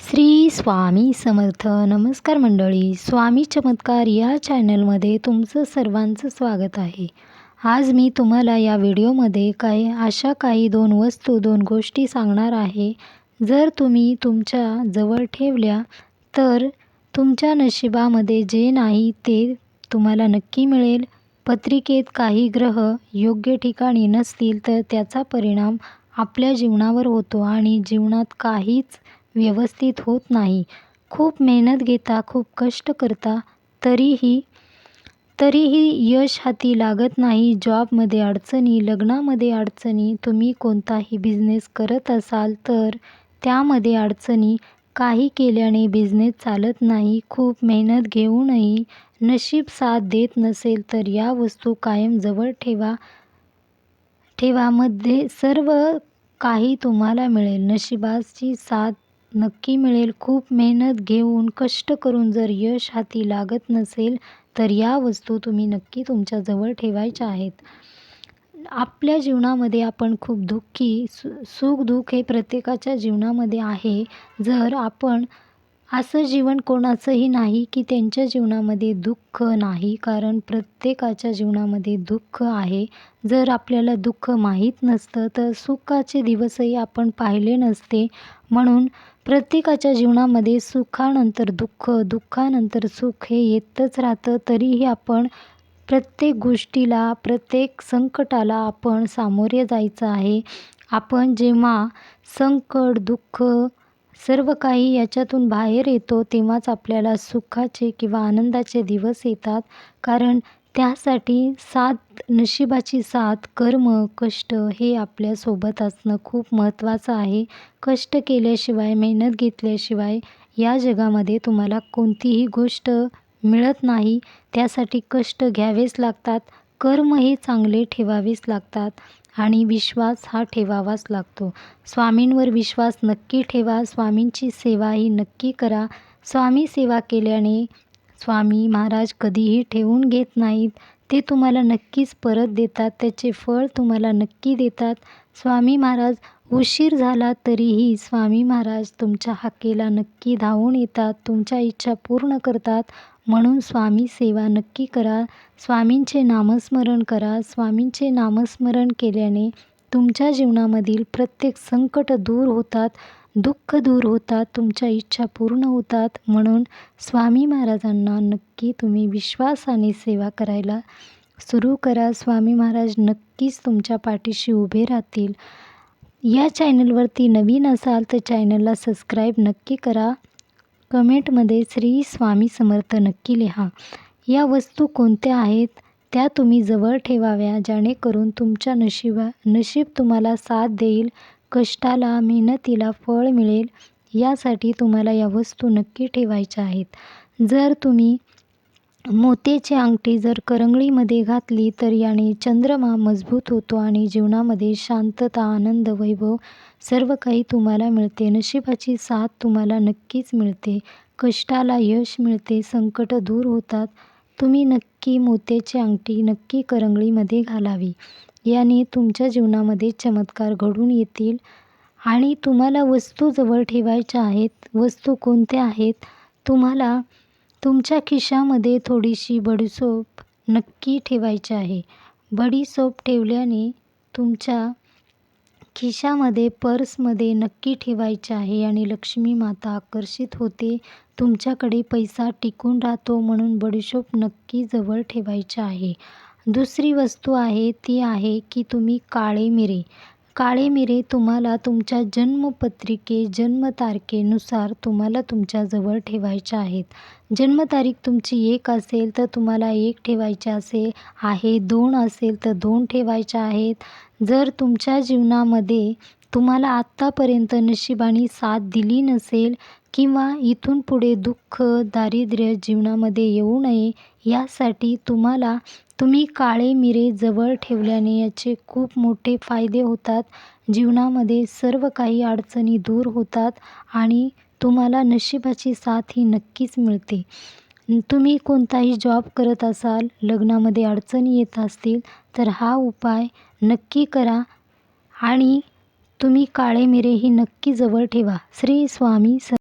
श्री स्वामी समर्थ. नमस्कार मंडळी. स्वामी चमत्कार या चॅनलमध्ये तुमचं सर्वांचं स्वागत आहे. आज मी तुम्हाला या व्हिडिओमध्ये काही अशा काही दोन वस्तू दोन गोष्टी सांगणार आहे. जर तुम्ही तुमच्या जवळ ठेवल्या तर तुमच्या नशिबामध्ये जे नाही ते तुम्हाला नक्की मिळेल. पत्रिकेत काही ग्रह योग्य ठिकाणी नसतील तर त्याचा परिणाम आपल्या जीवनावर होतो आणि जीवनात काहीच व्यवस्थित होत नाही. खूप मेहनत घेता खूप कष्ट करता तरीही तरीही यश हाती लागत नाही. जॉबमध्ये अडचणी लग्नामध्ये अडचणी तुम्ही कोणताही बिझनेस करत असाल तर त्यामध्ये अडचणी. काही केल्याने बिझनेस चालत नाही. खूप मेहनत घेऊनही नशीब साथ देत नसेल तर या वस्तू कायम जवळ ठेवा. ठेवा. मध्ये सर्व काही तुम्हाला मिळेल. नशिबाची साथ नक्की मिळेल. खूप मेहनत घेऊन कष्ट करून जर यश हाती लागत नसेल तर या वस्तू तुम्ही नक्की तुमच्याजवळ ठेवायच्या आहेत. आपल्या जीवनामध्ये आपण खूप दुःखी सु सुख दुःख हे प्रत्येकाच्या जीवनामध्ये आहे. जर आपण असं जीवन कोणाचंही नाही की त्यांच्या जीवनामध्ये दुःख नाही कारण प्रत्येकाच्या जीवनामध्ये दुःख आहे. जर आपल्याला दुःख माहीत नसतं तर सुखाचे दिवसही आपण पाहिले नसते. म्हणून प्रत्येकाच्या जीवनामध्ये सुखानंतर दुःख दुःखानंतर सुख हे येतच राहतं. तरीही आपण प्रत्येक गोष्टीला प्रत्येक संकटाला आपण सामोरे जायचं आहे. आपण जेव्हा संकट दुःख सर्व काही याच्यातून बाहेर येतो तेव्हाच आपल्याला सुखाचे किंवा आनंदाचे दिवस येतात. कारण त्यासाठी साथ नशिबाची साथ कर्म कष्ट हे आपल्यासोबत असणं खूप महत्त्वाचं आहे. कष्ट केल्याशिवाय मेहनत घेतल्याशिवाय या जगामध्ये तुम्हाला कोणतीही गोष्ट मिळत नाही. त्यासाठी कष्ट घ्यावेच लागतात. कर्म हे चांगले ठेवावेच लागतात आणि विश्वास हा ठेवावाच लागतो. स्वामींवर विश्वास नक्की ठेवा. स्वामींची सेवा ही नक्की करा. स्वामी सेवा केल्याने स्वामी महाराज कधीही ठेवून घेत नाहीत. ते तुम्हाला नक्कीच परत देतात. त्याचे फळ तुम्हाला नक्की देतात. स्वामी महाराज उशीर झाला तरीही स्वामी महाराज तुमच्या हाकेला नक्की धावून येतात. तुमच्या इच्छा पूर्ण करतात. म्हणून स्वामी सेवा नक्की करा. स्वामींचे नामस्मरण करा. स्वामींचे नामस्मरण केल्याने तुमच्या जीवनामधील प्रत्येक संकट दूर होतात. दुःख दूर होतात तुमच्या इच्छा पूर्ण होतात म्हणून स्वामी महाराजांना नक्की तुम्ही विश्वासाने सेवा करायला सुरू करा. स्वामी महाराज नक्कीच तुमच्या पाठीशी उभे राहतील. या चॅनलवरती नवीन असाल तर चॅनलला सबस्क्राईब नक्की करा. कमेंटमध्ये श्री स्वामी समर्थ नक्की लिहा. या वस्तू कोणत्या आहेत? त्या तुम्ही जवळ ठेवाव्या जेणेकरून तुमच्या नशिबा नशीब तुम्हाला साथ देईल. कष्टाला मेहनतीला फळ मिळेल यासाठी तुम्हाला या वस्तू नक्की ठेवायच्या आहेत. जर तुम्ही मोत्याची अंगठी जर करंगळीमध्ये घातली तर याने चंद्रमा मजबूत होतो आणि जीवनामध्ये शांतता आनंद वैभव सर्व काही तुम्हाला मिळते. नशिबाची साथ तुम्हाला नक्कीच मिळते. कष्टाला यश मिळते. संकट दूर होतात. तुम्ही नक्की की मोत्याची अंगठी नक्की करंगळीमध्ये घालावी. याने तुमच्या जीवनामध्ये चमत्कार घडून येतील आणि तुम्हाला वस्तू जवळ ठेवायच्या आहेत. वस्तू कोणत्या आहेत? तुम्हाला तुमच्या खिशामध्ये थोडीशी बडीसोप नक्की ठेवायची आहे. बडीसोप ठेवल्याने तुमच्या खिशामध्ये पर्समध्ये नक्की ठेवायचे आहे आणि लक्ष्मी माता आकर्षित होते. तुमच्याकडे पैसा टिकून राहतो म्हणून बडीशोप नक्की जवळ ठेवायचे आहे. दुसरी वस्तू आहे ती आहे की तुम्ही काळे मिरे. काळे मिरे तुम्हाला तुमच्या जन्मपत्रिके जन्मतारखेनुसार तुम्हाला तुमच्याजवळ ठेवायचे आहेत. जन्मतारीख तुमची एक असेल तर तुम्हाला एक ठेवायचे असे आहे दोन असेल तर दोन ठेवायच्या आहेत. जर तुमच्या जीवनामध्ये तुम्हाला आत्तापर्यंत नशिबाने साथ दिली नसेल किंवा इथून पुढे दुःख दारिद्र्य जीवनामध्ये येऊ नये यासाठी तुम्हाला तुम्ही काळे मिरे जवळ ठेवल्याने याचे खूप मोठे फायदे होतात. जीवनामध्ये सर्व काही अडचणी दूर होतात आणि तुम्हाला नशिबाची साथ ही नक्कीच मिळते. तुम्ही कोणताही जॉब करत असाल लग्नामध्ये अडचणी येत असतील तर हा उपाय नक्की करा आणि तुम्ही काळे मिरे ही नक्की जवळ ठेवा. श्री स्वामी स